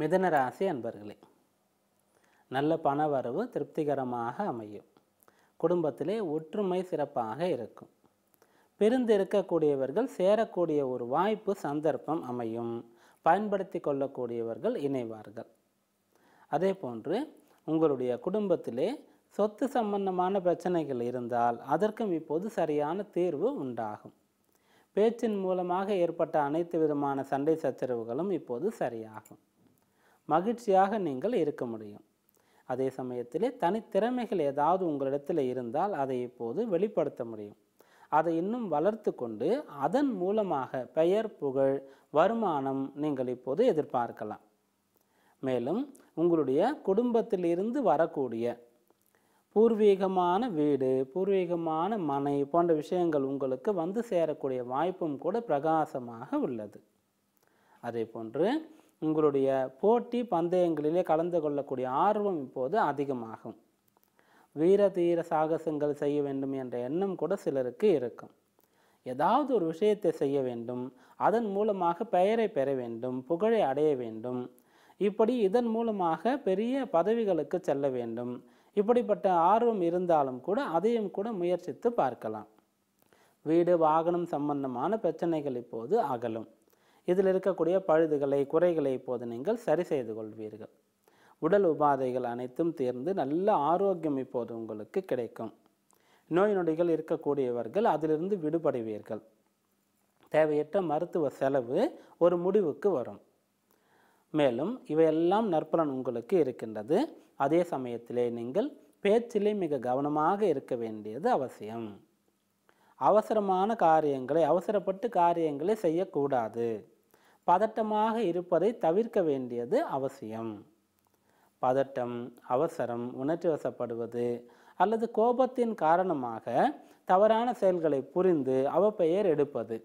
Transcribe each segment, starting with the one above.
மிதன ராசி அன்பர்களே நல்ல பண வரவு திருப்திகரமாக அமையும். குடும்பத்திலே ஒற்றுமை சிறப்பாக இருக்கும். பிரிந்து இருக்கக்கூடியவர்கள் சேரக்கூடிய ஒரு வாய்ப்பு சந்தர்ப்பம் அமையும். பயன்படுத்தி கொள்ளக்கூடியவர்கள் இணைவார்கள். அதே போன்று உங்களுடைய குடும்பத்திலே சொத்து சம்பந்தமான பிரச்சனைகள் இருந்தால் அதற்கும் இப்போது சரியான தீர்வு உண்டாகும். பேச்சின் மூலமாக ஏற்பட்ட அனைத்து விதமான சண்டை சச்சரவுகளும் இப்போது சரியாகும். மகிழ்ச்சியாக நீங்கள் இருக்க முடியும். அதே சமயத்தில் தனித்திறமைகள் ஏதாவது உங்களிடத்தில் இருந்தால் அதை இப்போது வெளிப்படுத்த முடியும். அதை இன்னும் வளர்த்து கொண்டு அதன் மூலமாக பெயர் புகழ் வருமானம் நீங்கள் இப்போது எதிர்பார்க்கலாம். மேலும் உங்களுடைய குடும்பத்திலிருந்து வரக்கூடிய பூர்வீகமான வீடு பூர்வீகமான மனை போன்ற விஷயங்கள் உங்களுக்கு வந்து சேரக்கூடிய வாய்ப்பும் கூட பிரகாசமாக உள்ளது. அதே போன்று உங்களுடைய போட்டி பந்தயங்களிலே கலந்து கொள்ளக்கூடிய ஆர்வம் இப்போது அதிகமாகும். வீர தீர சாகசங்கள் செய்ய வேண்டும் என்ற எண்ணம் கூட சிலருக்கு இருக்கும். ஏதாவது ஒரு விஷயத்தை செய்ய வேண்டும் அதன் மூலமாக பெயரை பெற வேண்டும் புகழை அடைய வேண்டும். இப்படி இதன் மூலமாக பெரிய பதவிகளுக்கு செல்ல வேண்டும். இப்படிப்பட்ட ஆர்வம் இருந்தாலும் கூட அதையும் கூட முயற்சித்து பார்க்கலாம். வீடு வாகனம் சம்பந்தமான பிரச்சனைகள் இப்போது அகலும். இதில் இருக்கக்கூடிய பழுதுகளை குறைகளை இப்போது நீங்கள் சரி செய்து கொள்வீர்கள். உடல் உபாதைகள் அனைத்தும் தீர்ந்து நல்ல ஆரோக்கியம் இப்போது உங்களுக்கு கிடைக்கும். நோய் நொடிகள் இருக்கக்கூடியவர்கள் அதிலிருந்து விடுபடுவீர்கள். தேவையற்ற மருத்துவ செலவு ஒரு முடிவுக்கு வரும். மேலும் இவையெல்லாம் நற்பலன் உங்களுக்கு இருக்கின்றது. அதே சமயத்திலே நீங்கள் பேச்சிலே மிக கவனமாக இருக்க வேண்டியது அவசியம். அவசரமான காரியங்களை அவசரப்பட்டு காரியங்களை செய்யக்கூடாது. பதட்டமாக இருப்பதை தவிர்க்க வேண்டியது அவசியம். பதட்டம் அவசரம் உணர்ச்சி வசப்படுவது அல்லது கோபத்தின் காரணமாக தவறான செயல்களை புரிந்து அவப்பெயர் எடுப்பது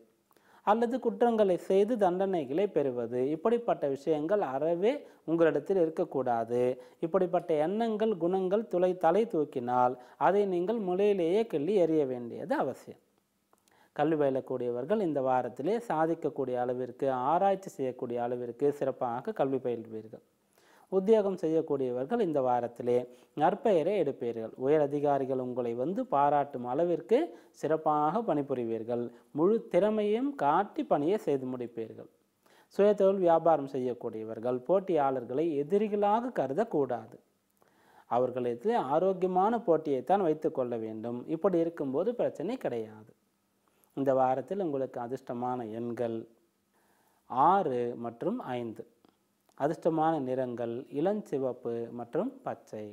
அல்லது குற்றங்களை செய்து தண்டனைகளை பெறுவது. இப்படிப்பட்ட விஷயங்கள் அறவே உங்களிடத்தில் இருக்கக்கூடாது. இப்படிப்பட்ட எண்ணங்கள் குணங்கள் துளை தலை தூக்கினால் அதை நீங்கள் முளையிலேயே கிள்ளி எறிய வேண்டியது அவசியம். கல்வி பயிலக்கூடியவர்கள் இந்த வாரத்திலே சாதிக்கக்கூடிய அளவிற்கு ஆராய்ச்சி செய்யக்கூடிய அளவிற்கு சிறப்பாக கல்வி பயில்வீர்கள். உத்தியோகம் செய்யக்கூடியவர்கள் இந்த வாரத்திலே நற்பெயரை எடுப்பீர்கள். உயர் அதிகாரிகள் உங்களை வந்து பாராட்டும் அளவிற்கு சிறப்பாக பணிபுரிவீர்கள். முழு திறமையும் காட்டி பணியை செய்து முடிப்பீர்கள். சுயதொழில் வியாபாரம் செய்யக்கூடியவர்கள் போட்டியாளர்களை எதிரிகளாக கருதக்கூடாது. அவர்களிடத்தில் ஆரோக்கியமான போட்டியைத்தான் வைத்துக்கொள்ள வேண்டும். இப்படி இருக்கும்போது பிரச்சனை கிடையாது. இந்த வாரத்தில் உங்களுக்கு அதிர்ஷ்டமான எண்கள் ஆறு மற்றும் ஐந்து. அதிர்ஷ்டமான நிறங்கள் இளஞ்சிவப்பு மற்றும் பச்சை.